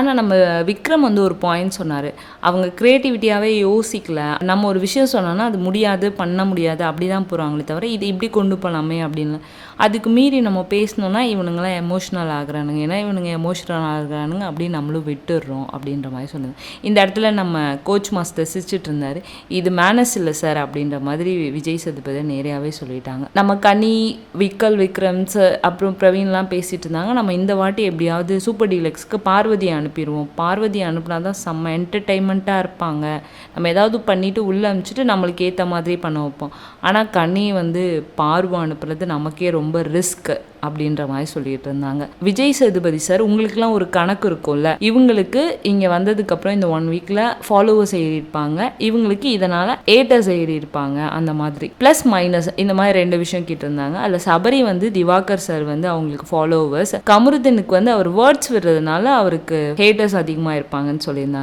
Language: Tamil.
ஆனால் நம்ம விக்ரம் வந்து ஒரு பாயிண்ட் சொன்னார். அவங்க க்ரியேட்டிவிட்டியாகவே யோசிக்கல. நம்ம ஒரு விஷயம் சொன்னோன்னா அது முடியாது பண்ண முடியாது அப்படி தான் போகிறாங்களே தவிர இது இப்படி கொண்டு போகலாமே அப்படின்னு. அதுக்கு மீறி நம்ம பேசணுன்னா இவனுங்களாம் எமோஷ்னல் ஆகிறானுங்க. ஏன்னா இவனுங்க எமோஷ்னல் ஆகுறானுங்க அப்படின்னு நம்மளும் விட்டுடுறோம் அப்படின்ற மாதிரி சொன்னாங்க இந்த இடத்துல நம்ம கோச் மாஸ்டர் சிரிச்சிட்டு இருந்தார். இது மேனஸ் இல்லை சார் அப்படின்ற மாதிரி விஜய் சதுபதி நேரையாகவே சொல்லிட்டாங்க. நம்ம கனி விக்கல் விக்ரம்ஸ் அப்புறம் பிரவீன்லாம் பேசிகிட்டு இருந்தாங்க. நம்ம இந்த வாட்டி எப்படியாவது சூப்பர் டீலக்ஸ்க்கு பார்வதியான அனுப்பிடுவோம். பார்வதி அனுப்புனா தான் செம்ம என்டர்டைன்மெண்ட்டாக இருப்பாங்க. நம்ம ஏதாவது பண்ணிவிட்டு உள்ளே அனுப்பிச்சிட்டு நம்மளுக்கு ஏற்ற மாதிரி பண்ண வைப்போம். ஆனால் கனி வந்து பார்வை அனுப்புறது நமக்கே ரொம்ப ரிஸ்க் அப்படின்ற மாதிரி சொல்லிட்டு இருந்தாங்க. விஜய் சேதுபதி சார் உங்களுக்குலாம் ஒரு கணக்கு இருக்கும்ல? இவங்களுக்கு இங்கே வந்ததுக்கப்புறம் இந்த ஒன் வீக்கில் ஃபாலோவர்ஸ் ஏறியிருப்பாங்க. இவங்களுக்கு இதனால் ஏட்டர்ஸ் ஏறியிருப்பாங்க அந்த மாதிரி. ப்ளஸ் மைனஸ் இந்த மாதிரி ரெண்டு விஷயம் கேட்டிருந்தாங்க. அதில் சபரி வந்து திவாகர் சார் வந்து அவங்களுக்கு ஃபாலோவர்ஸ் கமருதனுக்கு வந்து அவர் வேர்ட்ஸ் விடுறதுனால அவருக்கு ஹேட்டர்ஸ் அதிகமாக இருப்பாங்கன்னு சொல்லியிருந்தாங்க.